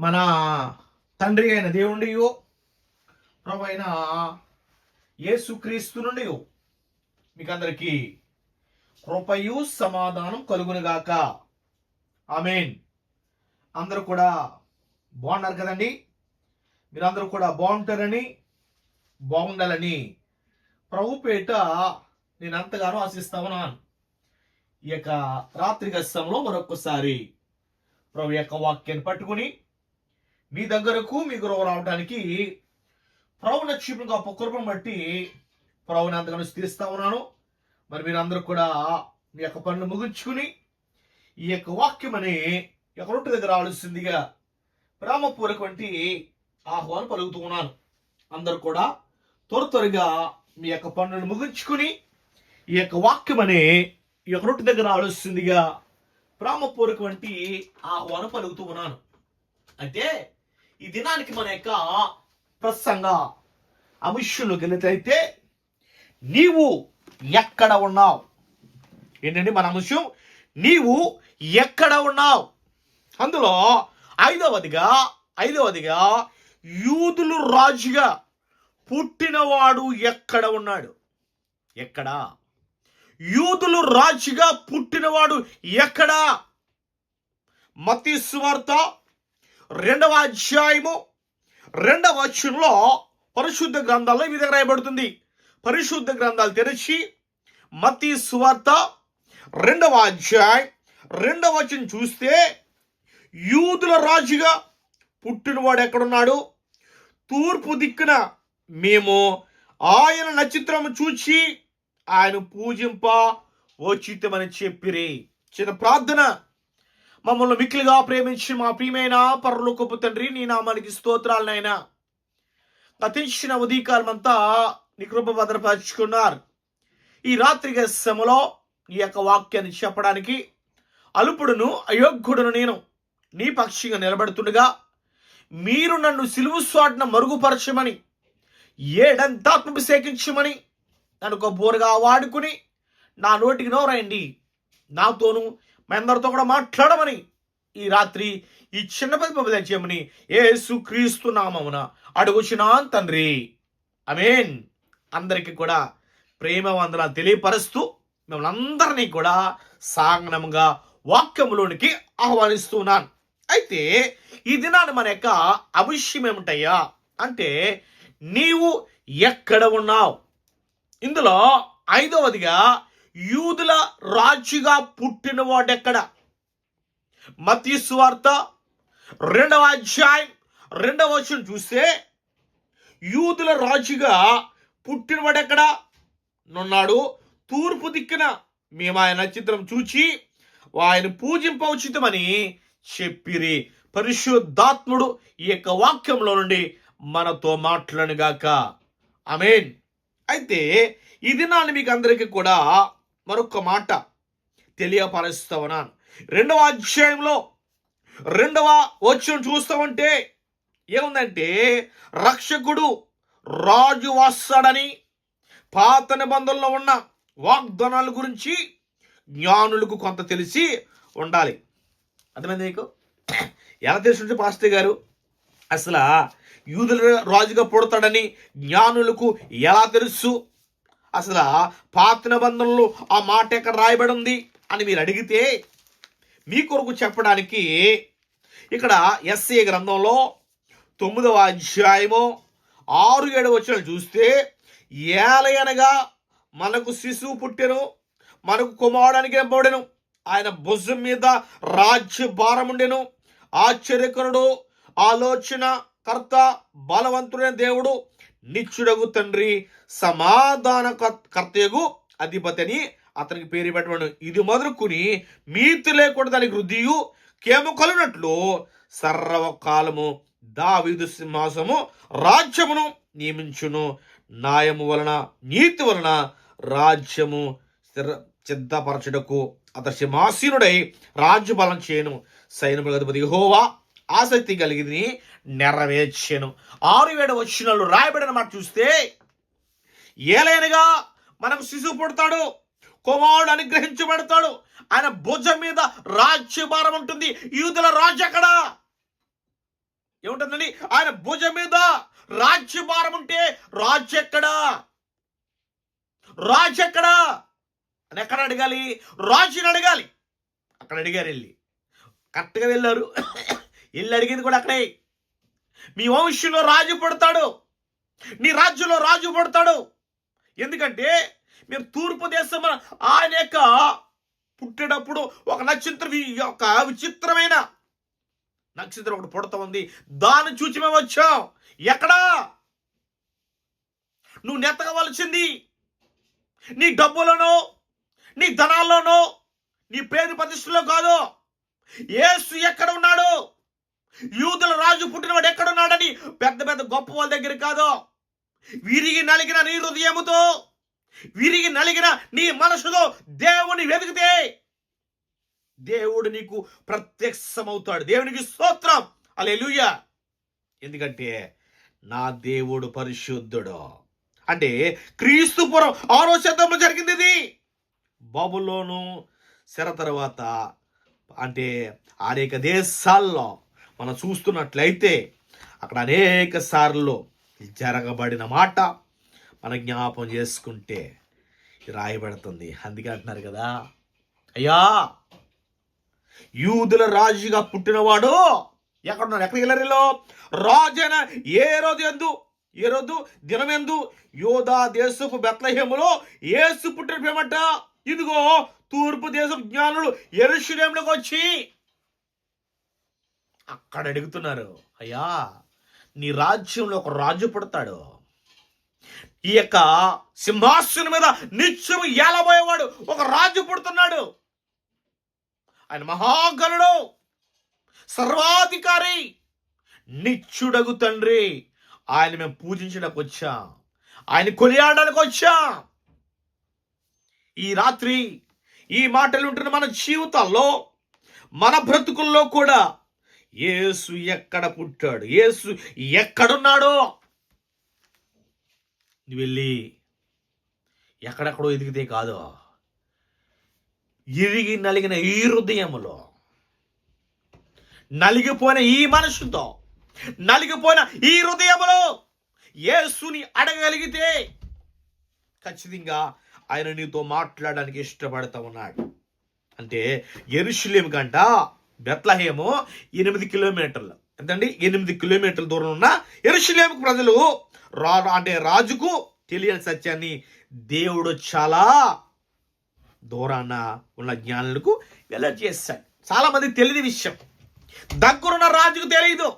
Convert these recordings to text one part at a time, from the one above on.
మన తండ్రి అయిన దేవుడియో ప్రభు అయిన యేసుక్రీస్తు నుండి మీకు అందరికీ కృపయు సమాధానం కలుగునుగాక ఆమెన్. అందరూ కూడా బాగున్నారు కదండి? మీరందరూ కూడా బాగుంటారని బాగుండాలని ప్రభు పేట నేను అంతగానో ఆశిస్తామన్నాను ఈ యొక్క రాత్రి గస్తంలో మరొకసారి ప్రభు యొక్క వాక్యాన్ని పట్టుకుని మీ దగ్గరకు మీ గురువు రావడానికి ప్రభు నక్షిపుని గొప్ప కృపను బట్టి ప్రభుని అంతగానో స్థిరిస్తా ఉన్నాను. మరి మీరందరూ కూడా మీ యొక్క పనులు ముగించుకుని ఈ యొక్క వాక్యం అని యొక్క రొట్టె దగ్గర రావాల్సిందిగా ప్రేమపూర్వకవంటి ఆహ్వానం పలుకుతూ ఉన్నాను. అందరూ కూడా త్వర త్వరగా మీ యొక్క పనులను ముగించుకుని ఈ యొక్క వాక్యం అనే ఈ యొక్క రొట్టె దగ్గర రావాల్సిందిగా ప్రేమపూర్వకవంటి ఆహ్వానం పలుకుతూ ఉన్నాను. అయితే ఈ దినానికి మన యొక్క ప్రసంగ అంశంలోకి గెలితైతే నీవు ఎక్కడ ఉన్నావు? ఏంటండి మన అంశం నీవు ఎక్కడ ఉన్నావు? అందులో ఐదవదిగా ఐదవదిగా యూదులు రాజుగా పుట్టినవాడు ఎక్కడ ఉన్నాడు? ఎక్కడా? యూదులు రాజుగా పుట్టినవాడు ఎక్కడా? మతి సువార్త రెండవ అధ్యాయము రెండవ వచనంలో పరిశుద్ధ గ్రంథాల్లో ఈ విధంగా రాయబడుతుంది. పరిశుద్ధ గ్రంథాలు తెరిచి మతీ సువార్త రెండవ అధ్యాయం రెండవ వచనం చూస్తే యూదుల రాజుగా పుట్టినవాడు ఎక్కడున్నాడు? తూర్పు దిక్కున మేము ఆయన నక్షత్రము చూచి ఆయన పూజింప ఓచితమని చెప్పిరి. చిన్న ప్రార్థన. మమ్మల్ని మిక్కిలిగా ప్రేమించి మా ప్రియమైన పరలోకపు తండ్రి నీ నామానికి స్తోత్రాలనైనా గతించిన ఉదయకాలం అంతా నీ కృప భద్రపరుచుకున్నారు. ఈ రాత్రి సమలో ఈ యొక్క వాక్యాన్ని చెప్పడానికి అలుపుడును అయోగ్యుడును నేను నీ పక్షిగా నిలబడుతుండగా మీరు నన్ను సిలువు స్వాట్న మరుగుపరచమని ఏడంతాత్మభిషేకించమని నన్ను ఒక బోరుగా వాడుకుని నా నోటికి నోరండి. నాతోను మీ అందరితో కూడా మాట్లాడమని ఈ రాత్రి ఈ చిన్న పది చేయమని ఏసు క్రీస్తు నామమున అడుగుచున్నాను తండ్రి. అమేన్ అందరికీ కూడా ప్రేమ వందనాలు తెలియపరుస్తూ మిమ్మల్ని అందరినీ కూడా సాంగనంగా వాక్యములోనికి ఆహ్వానిస్తున్నాను. అయితే ఈ దినాన్ని మన యొక్క అవిషయం ఏమిటయ్యా అంటే నీవు ఎక్కడ ఉన్నావు? ఇందులో ఐదవదిగా యూదుల రాజుగా పుట్టినవాడెక్కడ మతీ సువార్త రెండవ అధ్యాయం రెండవ వచనం చూస్తే యూదుల రాజుగా పుట్టినవాడెక్కడ నున్నాడు. తూర్పు దిక్కున మేము ఆయన చిత్రం చూచి ఆయన పూజింపవచితమని చెప్పిరి. పరిశుద్ధాత్ముడు ఈ యొక్క వాక్యంలో నుండి మనతో మాట్లాడుగాక అమేన్ అయితే ఇది నాన్న మీకు అందరికీ కూడా మరొక మాట తెలియపరుస్తా ఉన్నాను రెండవ అధ్యాయంలో రెండవ వచ్చిన చూస్తామంటే ఏముందంటే రక్షకుడు రాజు వస్తాడని పాత నిబంధనలో ఉన్న వాగ్దానాల గురించి జ్ఞానులకు కొంత తెలిసి ఉండాలి. అర్థమైంది మీకు ఎలా తెలుసుంటే పాస్టర్ గారు? అసలు యూదుల రాజుగా పుడతాడని జ్ఞానులకు ఎలా తెలుసు? అసలు పాత నిబంధనలు ఆ మాట ఎక్కడ రాయబడి ఉంది అని మీరు అడిగితే మీ కొరకు చెప్పడానికి ఇక్కడ ఎస్ఏ గ్రంథంలో తొమ్మిదవ అధ్యాయము ఆరు ఏడు వచ్చిన చూస్తే ఏలయనగా మనకు శిశువు పుట్టెను మనకు కుమారుడానికి నింపబడెను ఆయన భుజం మీద రాజ్య భారం ఉండెను ఆశ్చర్యకరుడు ఆలోచన కర్త బలవంతుడైన దేవుడు నిత్యుడగు తండ్రి సమాధాన కర్తయగు అధిపతిని అతనికి పేరు పెట్టబడి ఇది మొదలుకుని మీతి లేకుండా దానికి వృద్ధియు కేము కలునట్లు సర్వకాలము దావీదు సింహాసము రాజ్యమును నియమించును. న్యాయము వలన నీతి వలన రాజ్యము స్థిర సిద్ధపరచుటకు అతడు సింహాసీనుడై రాజ్యబలం చేయను. సైన్యముల అధిపతి యెహోవా. ఆసక్తి కలిగింది నెరవేర్చెను. ఆరు ఏడు వచ్చినలు రాయబడిన మాట చూస్తే ఏలైనగా మనకు శిశువు పుడతాడు కుమారుడు అనుగ్రహించబడతాడు ఆయన భుజం మీద రాజ్యభారం ఉంటుంది యూదుల రాజు ఎక్కడ? ఏముంటుందండి? ఆయన భుజం మీద రాజ్యభారం ఉంటే రాజు ఎక్కడా? రాజు ఎక్కడా? అని ఎక్కడ అడగాలి? రాజుని అడగాలి. అక్కడ అడిగారు వెళ్ళి. కరెక్ట్గా వెళ్ళారు. ఇల్లు అడిగింది కూడా అక్కడే. మీ వంశంలో రాజు పడతాడు. నీ రాజ్యంలో రాజు పడతాడు. ఎందుకంటే మీరు తూర్పు దేశం ఆయన యొక్క పుట్టేటప్పుడు ఒక నక్షత్రం ఈ యొక్క విచిత్రమైన నక్షత్రం ఒకటి పుడతా ఉంది. దాన్ని చూచి మేము వచ్చాం. ఎక్కడా? నువ్వు నెత్తగవలసింది. నీ డబ్బులను నీ ధనాల్లోనో నీ పేరు ప్రతిష్టలో కాదు. ఏసు ఎక్కడ ఉన్నాడు? యూదుల రాజు పుట్టినవాడు ఎక్కడున్నాడని పెద్ద పెద్ద గొప్ప వాళ్ళ దగ్గర కాదు. విరిగి నలిగిన నీ హృదయముతో విరిగి నలిగిన నీ మనసులో దేవుని వెతికితే దేవుడు నీకు ప్రత్యక్షమవుతాడు. దేవునికి స్తోత్రం. అలెలుయ్య ఎందుకంటే నా దేవుడు పరిశుద్ధుడు. అంటే క్రీస్తుపురం ఆరో శతంలో జరిగింది ఇది. బబులోను శర తర్వాత అంటే అనేక దేశాల్లో మనం చూస్తున్నట్లయితే అక్కడ అనేక సార్లు జరగబడిన మాట మన జ్ఞాపం చేసుకుంటే రాయబడుతుంది. అందుకే అంటున్నారు కదా అయ్యా యూదుల రాజుగా పుట్టినవాడు ఎక్కడున్నాడు? ఎక్కడికి వెళ్ళారు రాజైన ఏ రోజు ఎందు ఏ రోజు దినమెందు యోధా దేశపు బెత్లహేములో ఏసు పుట్టిన పేమట ఇదిగో తూర్పు దేశం జ్ఞానులు ఎరుషులేంలోకి వచ్చి అక్కడ అడుగుతున్నారు అయ్యా నీ రాజ్యంలో ఒక రాజు పుడతాడు. ఈ యొక్క సింహాసనం మీద నిత్యం ఏలబోయేవాడు ఒక రాజు పుడుతున్నాడు. ఆయన మహాగణుడు సర్వాధికారి నిత్యుడగు తండ్రి. ఆయన మేము పూజించడానికి వచ్చాం. ఆయన కొనియాడడానికి వచ్చాం. ఈ రాత్రి ఈ మాటలు ఉంటున్న మన జీవితాల్లో మన బ్రతుకుల్లో కూడా యేసు ఎక్కడ పుట్టాడు? యేసు ఎక్కడున్నాడో? నువ్వు వెళ్ళి ఎక్కడెక్కడో ఎదిగితే కాదు. ఇరిగి నలిగిన ఈ హృదయములో నలిగిపోయిన ఈ మనసుతో నలిగిపోయిన ఈ హృదయములో యేసుని అడగగలిగితే ఖచ్చితంగా ఆయన నీతో మాట్లాడడానికి ఇష్టపడతా ఉన్నాడు. అంటే ఎరుషులేం కంట బెత్లహేము ఎనిమిది కిలోమీటర్లు. ఎంతండి? ఎనిమిది కిలోమీటర్ల దూరం ఉన్న ఎరుషులేముకు ప్రజలు రా అంటే రాజుకు తెలియని సత్యాన్ని. దేవుడు చాలా దూరాన ఉన్న జ్ఞానులకు వెల్లడి చేశాడు చాలా మంది తెలియని విషయం. దగ్గరున్న రాజుకు తెలియదు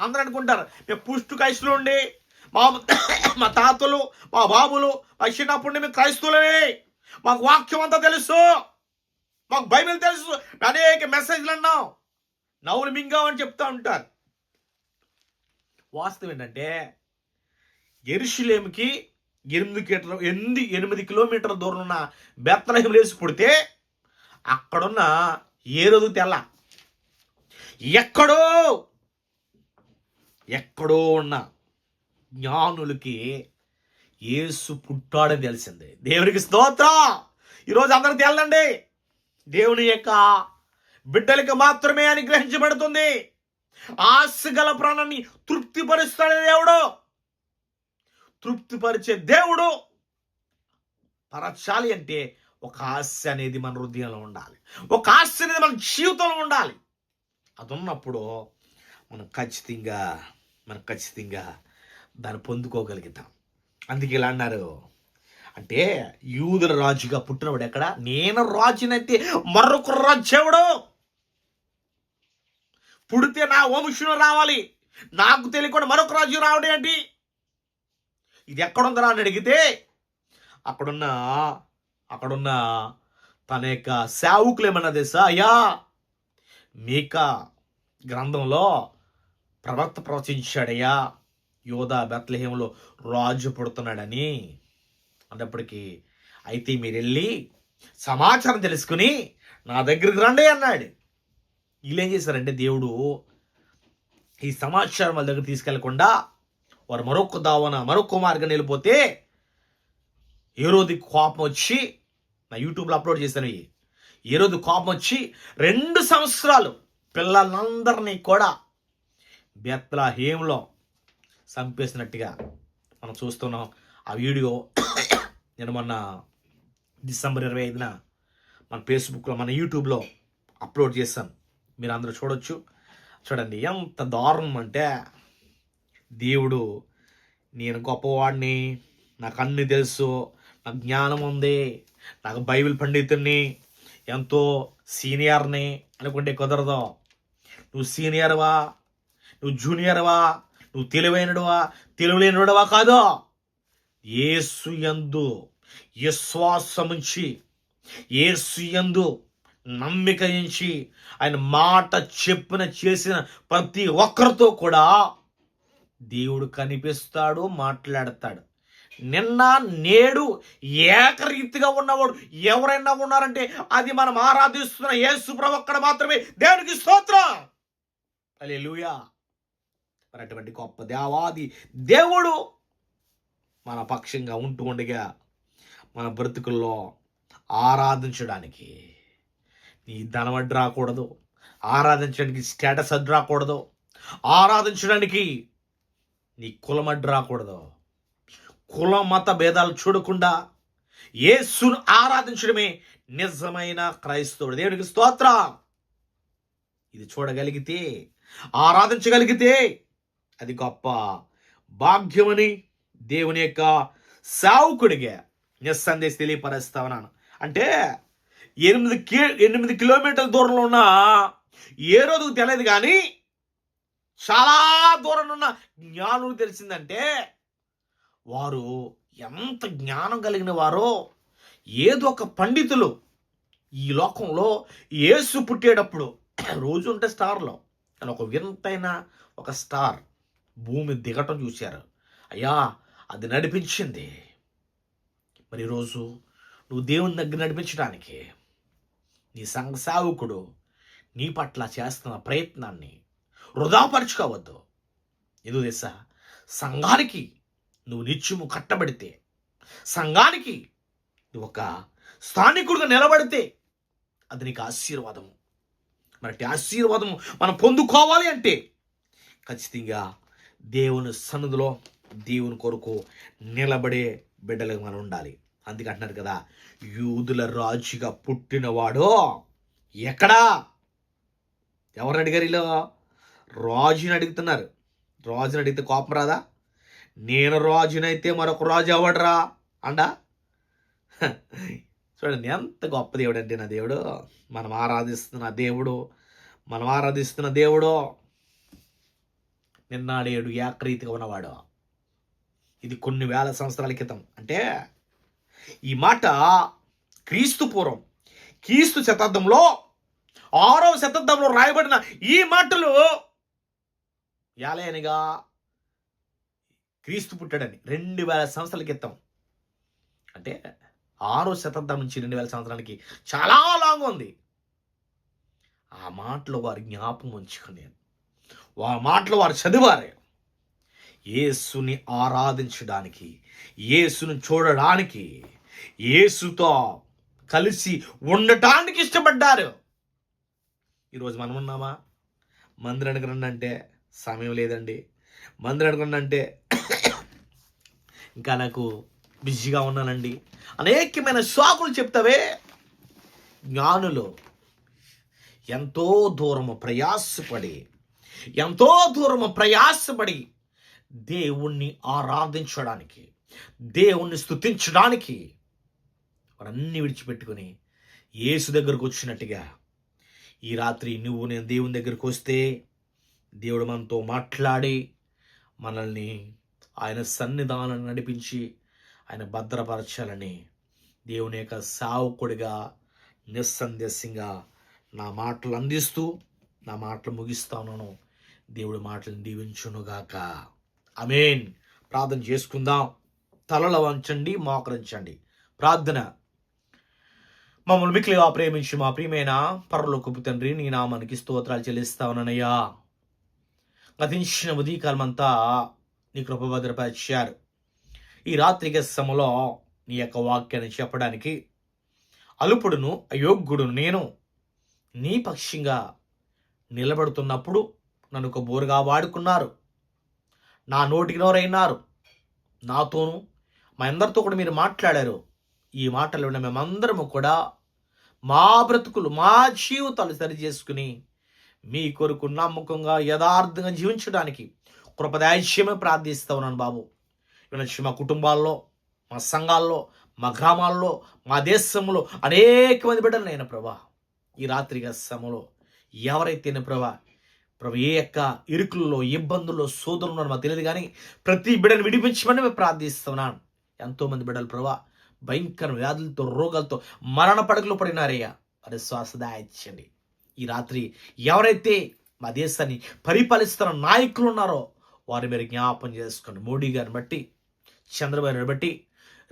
అందరూ అనుకుంటారు మేము పుష్టు కైసులు ఉండి మా మా తాతలు మా బాబులు మా మేము క్రైస్తువులమే. మాకు వాక్యం అంతా తెలుసు. మాకు బైబిల్ తెలుసు. అనేక మెసేజ్లు అన్నాం. నవ్వులు మింగామని చెప్తా ఉంటారు. వాస్తవం ఏంటంటే ఎరుషులేమికి ఎనిమిది కిలో ఎనిమిది ఎనిమిది కిలోమీటర్ల దూరం ఉన్న బెత్తలహిం లేసి పుడితే అక్కడున్న ఏ రోజు తెల్ల. ఎక్కడో ఎక్కడో ఉన్న జ్ఞానులకి ఏసు పుట్టాడని తెలిసింది. దేవునికి స్తోత్రం. ఈరోజు అందరికి తెల్లండి. దేవుని యొక్క బిడ్డలకి మాత్రమే అనుగ్రహించబడుతుంది. ఆశ గల ప్రాణాన్ని తృప్తిపరుస్తాడు దేవుడు. తృప్తిపరిచే దేవుడు పరచాలి అంటే ఒక ఆశ అనేది మన హృదయంలో ఉండాలి. ఒక ఆశ అనేది మన జీవితంలో ఉండాలి. అది ఉన్నప్పుడు మనం ఖచ్చితంగా మనం ఖచ్చితంగా దాన్ని పొందుకోగలుగుతాం. అందుకే ఇలా అన్నారు. అంటే యూదుల రాజుగా పుట్టినవాడు ఎక్కడ? నేను రాజునైతే మరొక రాజు ఎవడు పుడితే నా వంశంలో రావాలి. నాకు తెలియకుండా మరొక రాజు రావడం ఏంటి? ఇది ఎక్కడుందరా అని అడిగితే అక్కడున్న అక్కడున్న తన యొక్క సేవకులు ఏమన్నా తెలుసా? అయ్యా మీక గ్రంథంలో ప్రవక్త ప్రవచించాడయ్యా. యోధా బెత్లహేములో రాజు పుడుతున్నాడని. అన్నప్పటికీ అయితే మీరు వెళ్ళి సమాచారం తెలుసుకుని నా దగ్గరికి రండి అన్నాడు. వీళ్ళు ఏం చేశారంటే దేవుడు ఈ సమాచారం వాళ్ళ దగ్గర తీసుకెళ్ళకుండా వారు మరొక దావన మరొక మార్గం వెళ్ళిపోతే ఏ రోజు కోపం వచ్చి నా యూట్యూబ్లో అప్లోడ్ చేశాను ఇవి. ఏ రోజు కోపం వచ్చి రెండు సంవత్సరాలు పిల్లలందరినీ కూడా బెత్తల హేమ్లో చంపేసినట్టుగా మనం చూస్తున్నాం. ఆ వీడియో నేను మొన్న డిసెంబర్ ఇరవై ఐదున మన ఫేస్బుక్లో మన యూట్యూబ్లో అప్లోడ్ చేశాను. మీరు అందరూ చూడొచ్చు. చూడండి ఎంత దారుణం అంటే దేవుడు నేను గొప్పవాడిని నాకు అన్ని తెలుసు నాకు జ్ఞానం ఉంది నాకు బైబిల్ పండితుడిని ఎంతో సీనియర్ని అనుకుంటే కుదరదు. నువ్వు సీనియర్వా? నువ్వు జూనియర్వా? నువ్వు తెలివైనడువా? తెలివలేనివాడవా కాదు. ఏసు యందు విశ్వాసముంచి ఏసుయందు నమ్మిక ఉంచి ఆయన మాట చెప్పిన చేసిన ప్రతి ఒక్కరితో కూడా దేవుడు కనిపిస్తాడు మాట్లాడతాడు. నిన్న నేడు ఏకరీతిగా ఉన్నవాడు ఎవరైనా ఉన్నారంటే అది మనం ఆరాధిస్తున్న యేసు ప్రవక్కడ మాత్రమే. దేవునికి స్తోత్రం. అలే మరి అటువంటి గొప్ప దేవాది దేవుడు మన పక్షంగా ఉంటూ ఉండగా మన బ్రతుకుల్లో ఆరాధించడానికి నీ ధనం అడ్డు రాకూడదు. ఆరాధించడానికి స్టేటస్ అడ్డు రాకూడదు. ఆరాధించడానికి నీ కులం అడ్డు రాకూడదు. కుల మత భేదాలు చూడకుండా యేసును ఆరాధించడమే నిజమైన క్రైస్తవుడు. దేవునికి స్తోత్ర. ఇది చూడగలిగితే ఆరాధించగలిగితే అది గొప్ప భాగ్యమని దేవుని యొక్క సావుకుడిగా నిస్సందేశ తెలియపరుస్తా ఉన్నాను. అంటే ఎనిమిది కి ఎనిమిది కిలోమీటర్ల దూరంలో ఉన్న ఏ రోజు తెలియదు కానీ చాలా దూరంలో ఉన్న జ్ఞానులు తెలిసిందంటే వారు ఎంత జ్ఞానం కలిగిన వారో ఏదో ఒక పండితులు ఈ లోకంలో ఏసు పుట్టేటప్పుడు రోజు ఉంటే స్టార్లో. అని ఒక వింతైన ఒక స్టార్ భూమి దిగటం చూశారు. అయ్యా అది నడిపించింది. మరి ఈరోజు నువ్వు దేవుని దగ్గర నడిపించడానికి నీ సంఘ సావుకుడు నీ పట్ల చేస్తున్న ప్రయత్నాన్ని వృధాపరుచుకోవద్దు. ఎందుకు తెలుసా? సంఘానికి నువ్వు నిత్యము కట్టబడితే సంఘానికి నువ్వు ఒక స్థానికుడిగా నిలబడితే అది నీకు ఆశీర్వాదము మరి ఆశీర్వాదము మనం పొందుకోవాలి అంటే ఖచ్చితంగా దేవుని సన్నిధిలో దేవుని కొరకు నిలబడే బిడ్డలుగా మనం ఉండాలి. అందుకే అంటున్నారు కదా యూదుల రాజుగా పుట్టినవాడు ఎక్కడా? ఎవరు అడిగారు ఇలా రాజుని అడుగుతున్నారు. రాజుని అడిగితే కోపం రాదా? నేను రాజునైతే మరొక రాజు అవ్వడరా అండా? చూడండి ఎంత గొప్ప దేవుడు అంటే నా దేవుడు. మనం ఆరాధిస్తున్న దేవుడు మనం ఆరాధిస్తున్న దేవుడు. నిన్నాడేడు ఏకరీతిగా ఉన్నవాడు. ఇది కొన్ని వేల సంవత్సరాల క్రితం. అంటే ఈ మాట క్రీస్తు పూర్వం క్రీస్తు శతాబ్దంలో ఆరవ శతాబ్దంలో రాయబడిన ఈ మాటలు యాలయనిగా క్రీస్తు పుట్టాడని రెండు వేల సంవత్సరాల క్రితం. అంటే ఆరో శతాబ్దం నుంచి రెండు వేల సంవత్సరానికి చాలా లాంగ్ ఉంది. ఆ మాటలు వారి జ్ఞాపకం ఉంచుకుని ఆ మాటలు వారు చదివారే. యేసుని ఆరాధించడానికి యేసును చూడడానికి యేసుతో కలిసి ఉండటానికి ఇష్టపడ్డారు. ఈరోజు మనం ఉన్నామా? మందిరానికి రండి సమయం లేదండి. మందిరానికి రండి అంటే ఇంకా నాకు బిజీగా ఉన్నానండి. అనేకమైన సాకులు చెప్తావే. జ్ఞానులు ఎంతో దూరము ప్రయాసపడి ఎంతో దూరము ప్రయాసపడి దేవుణ్ణి ఆరాధించడానికి దేవుణ్ణి స్తుతించడానికి వారన్నీ విడిచిపెట్టుకొని యేసు దగ్గరకు వచ్చినట్టుగా ఈ రాత్రి నువ్వు నేను దేవుని దగ్గరకు వస్తే దేవుడు మనతో మాట్లాడి మనల్ని ఆయన సన్నిధానం నడిపించి ఆయన భద్రపరచాలని దేవుని యొక్క సావుకుడిగా నిస్సందేశంగా నా మాటలు అందిస్తూ నా మాటలు ముగిస్తాను. దేవుడి మాటలను దీవించునుగాక. అమేన్ ప్రార్థన చేసుకుందాం. తలల వంచండి మోకరించండి. ప్రార్థన. మమ్మల్ని మిక్కిలిగా ప్రేమించి మా ప్రియమైన పరలోకపు తండ్రి నీ నామానికి స్తోత్రాలు చెల్లిస్తా ఉన్నానయ్యా. గతించిన ఉదయకాలమంతా నీ కృప భద్రపరిచారు. ఈ రాత్రి సమలో నీ యొక్క వాక్యాన్ని చెప్పడానికి అలుపుడును అయోగ్యుడును నేను నీ పక్షంగా నిలబడుతున్నప్పుడు నన్ను ఒక బోరుగా వాడుకున్నారు. నా నోటికి నోరైనారు నాతోనూ మా అందరితో కూడా మీరు మాట్లాడారు. ఈ మాటలు ఉన్న మేమందరము కూడా మా బ్రతుకులు మా జీవితాలు సరి చేసుకుని మీ కొరకు నమ్మకంగా యథార్థంగా జీవించడానికి కృపదాయిష్యమే ప్రార్థిస్తా ఉన్నాను బాబు. వినొచ్చి మా కుటుంబాల్లో మా సంఘాల్లో మా గ్రామాల్లో మా దేశంలో అనేక మంది బిడ్డలు నేను ప్రభా. ఈ రాత్రిగా సమలో ఎవరైతేనే ప్రభా ప్రభు ఏ యొక్క ఇరుకుల్లో ఇబ్బందుల్లో సోదరులు ఉన్నారో మాకు తెలియదు కానీ ప్రతి బిడ్డను విడిపించమని మేము ప్రార్థిస్తున్నాను ఎంతోమంది బిడ్డలు ప్రభా భయంకర వ్యాధులతో రోగాలతో మరణ పడకలు పడినారయ్యా. మరి శ్వాస దాయించండి ఈ రాత్రి ఎవరైతే మా దేశాన్ని పరిపాలిస్తున్న నాయకులు ఉన్నారో వారి మీరు జ్ఞాపం చేసుకోండి. మోడీ గారిని బట్టి చంద్రబాబు బట్టి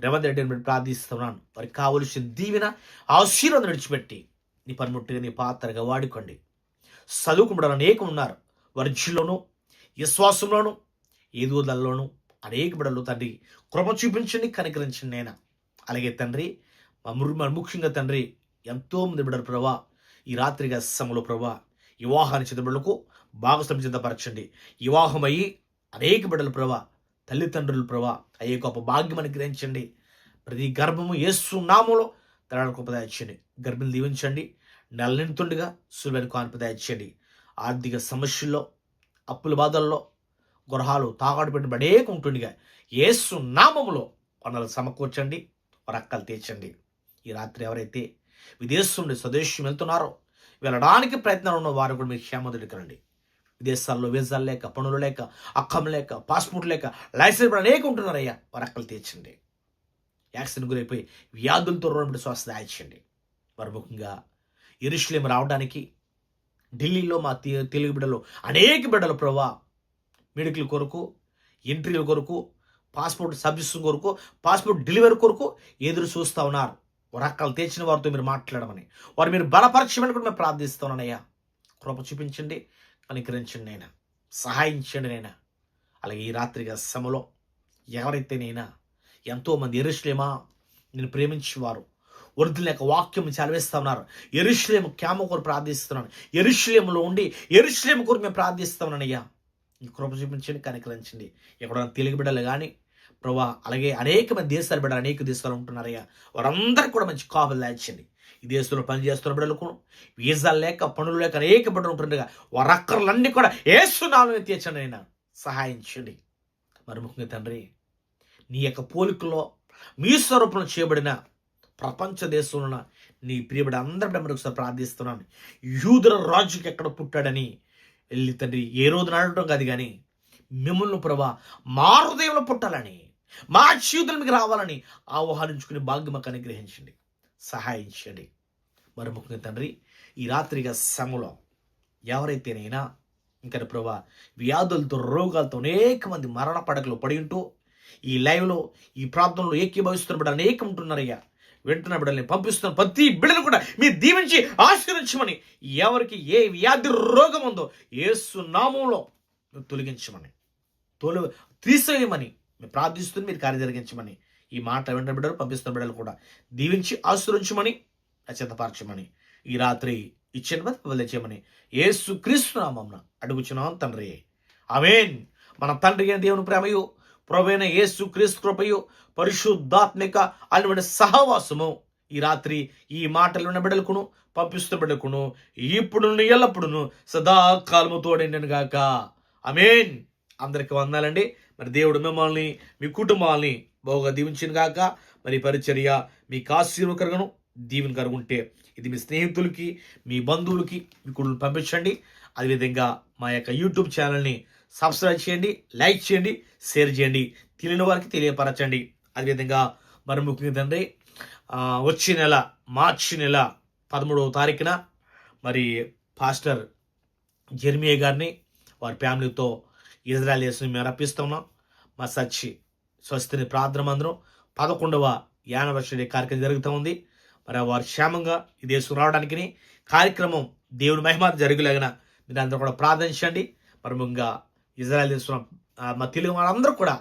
రేవంత్ రెడ్డిని బట్టి ప్రార్థిస్తున్నాను వారికి కావలసిన దీవెన ఆశీర్వాదం విడిచిపెట్టి నీ పనిముట్టుగా నీ పాత్రగా వాడుకోండి. చదువుకున్న అనేకం ఉన్నారు. వర్జ్యులోను విశ్వాసంలోను ఏదోదల్లోనూ అనేక బిడలు తండ్రి కృప చూపించండి కనికరించండి నేను అలాగే తండ్రి ముఖ్యంగా తండ్రి ఎంతోమంది బిడ్డలు ప్రభా ఈ రాత్రిగా సమలో ప్రభా వివాహాన్ని చెందిన బిడ్డలకు భాగస్వామి సిద్ధపరచండి వివాహం అయ్యి అనేక బిడ్డలు ప్రభా తల్లిదండ్రులు ప్రభా అయ్యే గొప్ప భాగ్యం అనుగ్రహించండి. ప్రతి గర్భము ఏసు నామంలో తరాడు కృపదాయించండి గర్భిణి దీవించండి. నెలనింతుండగా సులువైన కాన్పదాయించండి ఆర్థిక సమస్యల్లో అప్పుల బాధల్లో గృహాలు తాగాడు పెట్టి బడేక ఉంటుండగా ఏసు నామములో కొనలు సమకూర్చండి రక్కలు తీర్చండి. ఈ రాత్రి ఎవరైతే విదేశం నుండి స్వదేశం వెళ్తున్నారో వెళ్ళడానికి ప్రయత్నాలు ఉన్న వారు కూడా మీరు క్షేమదుడికి రండి విదేశాల్లో వీసాలు లేక పనులు లేక అక్కం లేక పాస్పోర్ట్ లేక లైసెన్స్ కూడా అనేక ఉంటున్నారయ్యా వారు అక్కలు తీర్చండి. యాక్సిడెంట్ గురైపోయి వ్యాధులతో రోడ్డు స్వస్థ దాయించండి మరి ముఖ్యంగా ఇరుషులేం రావడానికి ఢిల్లీలో మా తెలుగు బిడ్డలు అనేక బిడ్డలు ప్రభా మెడికల్ కొరకు ఎంట్రీల కొరకు పాస్పోర్ట్ సర్వీస్ కొరకు పాస్పోర్ట్ డెలివరీ కొరకు ఎదురు చూస్తూ ఉన్నారు. వరక్కలు తెచ్చిన వారితో మీరు మాట్లాడమని. వారు మీరు బలపరచమని కూడా మేము ప్రార్థిస్తున్నానయ్యా కృప చూపించండి కనికరించండి నైనా సహాయించండి నైనా అలాగే ఈ రాత్రిగా సమలో ఎవరైతే నైనా ఎంతోమంది ఎరుశ్లేమా నేను ప్రేమించేవారు వృద్ధుల యొక్క వాక్యం చదివేస్తా ఉన్నారు ఎరుశ్లేము క్యామ కొరకు ప్రార్థిస్తున్నాను. ఎరుశ్లేములో ఉండి ఎరుశ్లేము కొరకు మేము ప్రార్థిస్తామనయ్యా ఈ కృప చూపించండి కనికరించండి. ఎక్కడైనా తెలుగు బిడ్డలు కానీ ప్రభా అలాగే అనేక మంది దేశాలు బిడ్డలు అనేక దేశాలు ఉంటున్నారయ్యా వారందరికీ కూడా మంచి కాపులు దాచండి ఈ దేశంలో పనిచేస్తున్న బిడ్డలకు వీసాలు లేక పనులు లేక అనేక బిడ్డలు ఉంటుండగా వారి అక్కర్లన్నీ కూడా ఏసునామని తీర్చండి అయినా సహాయించండి మరి ముఖ్యంగా తండ్రి నీ యొక్క పోలికలో మీ స్వరూపంలో చేయబడిన ప్రపంచ దేశంలో నీ ప్రియబడి అందరి మరొకసారి ప్రార్థిస్తున్నాను. యూదుల రాజుకి ఎక్కడ పుట్టాడని వెళ్ళి తండ్రి ఏ రోజున అడగటం కాదు కానీ మిమ్మల్ని ప్రభా మా హృదయంలో పుట్టాలని మా జీవితం మీకు రావాలని ఆహ్వానించుకునే భాగ్యం మాకు అనుగ్రహించండి. సహాయించండి మరి ముఖ్యంగా తండ్రి ఈ రాత్రిగా శ్రమలో ఎవరైతేనైనా ఇంకా ప్రభా వ్యాధులతో రోగాలతో అనేక మంది మరణ పడకలు పడి ఉంటూ ఈ లైవ్లో ఈ ప్రాంతంలో ఏకీభవిస్తున్నప్పుడు అనేకం ఉంటున్నారయ్యా వింటున్న బిడ్డల్ని పంపిస్తున్న ప్రతి బిడ్డను కూడా మీరు దీవించి ఆశీర్వించమని ఎవరికి ఏ వ్యాధి రోగం ఉందో ఏసు నామంలో తొలగించమని తొలి తీసేయమని మీరు ప్రార్థిస్తుంది మీరు కార్య జరిగించమని ఈ మాట వెంట బిడ్డలు పంపిస్తున్న బిడ్డలు కూడా దీవించి ఆశీర్వించమని అచేతపరచమని ఈ రాత్రి ఇచ్చిన బతి చేయమని ఏసు క్రీస్తు నామంన అడుగుచున్నాం తండ్రి. ఆమేన్. మన తండ్రి అయిన దేవుని ప్రేమయు ప్రభైన యేసు క్రీస్తు కృపయు పరిశుద్ధాత్మిక అటువంటి సహవాసము ఈ రాత్రి ఈ మాటలు ఉన్న బిడ్డలకును పంపిస్తున్న బిడ్డలకును ఇప్పుడు ఎల్లప్పుడును సదాకాలము తోడైండను గాక. అమేన్ అందరికి వందాలండి. మరి దేవుడు మిమ్మల్ని మీ కుటుంబాల్ని బాగా దీవించిన గాక. మరి పరిచర్య మీకు ఆశీర్వకరగను దీవెన కరుగుంటే ఇది మీ స్నేహితులకి మీ బంధువులకి మీ కుటుంబం పంపించండి. అదేవిధంగా మా యొక్క యూట్యూబ్ ఛానల్ని సబ్స్క్రైబ్ చేయండి లైక్ చేయండి షేర్ చేయండి. తెలియని వారికి తెలియపరచండి. అదేవిధంగా మరి ముఖ్యంగా తండ్రి వచ్చే నెల మార్చి నెల పదమూడవ తారీఖున మరి పాస్టర్ జెర్మియా గారిని వారి ఫ్యామిలీతో ఇజ్రాయల్ దేశం మేము రప్పిస్తున్నాం. మా సచ్చి స్వస్తిని ప్రార్థన మందిరం పదకొండవ యానివర్సరీ కార్యక్రమం జరుగుతూ ఉంది. మరి వారు క్షేమంగా ఈ దేశం రావడానికి కార్యక్రమం దేవుని మహిమ జరుగులేగన మీరు అందరూ కూడా ప్రార్థించండి. మరి ముఖ్యంగా ఇజ్రాయల్ దేశం మా తెలుగు వాళ్ళందరూ కూడా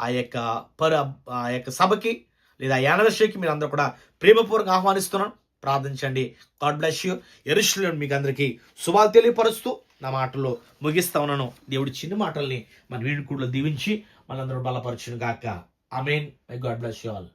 ఆ యొక్క పర ఆ యొక్క సభకి లేదా యానవర్షికి మీరు అందరూ కూడా ప్రేమపూర్వక ఆహ్వానిస్తున్నాను. ప్రార్థించండి గాడ్ బ్లెస్ యూ. ఎరుషులను మీకు అందరికీ శుభాలు తెలియపరుస్తూ నా మాటల్లో ముగిస్తా ఉన్నాను. దేవుడి చిన్న మాటల్ని మన వీడుకుడులో దీవించి మనందరూ బలపరచును గాక. Amen my God bless you all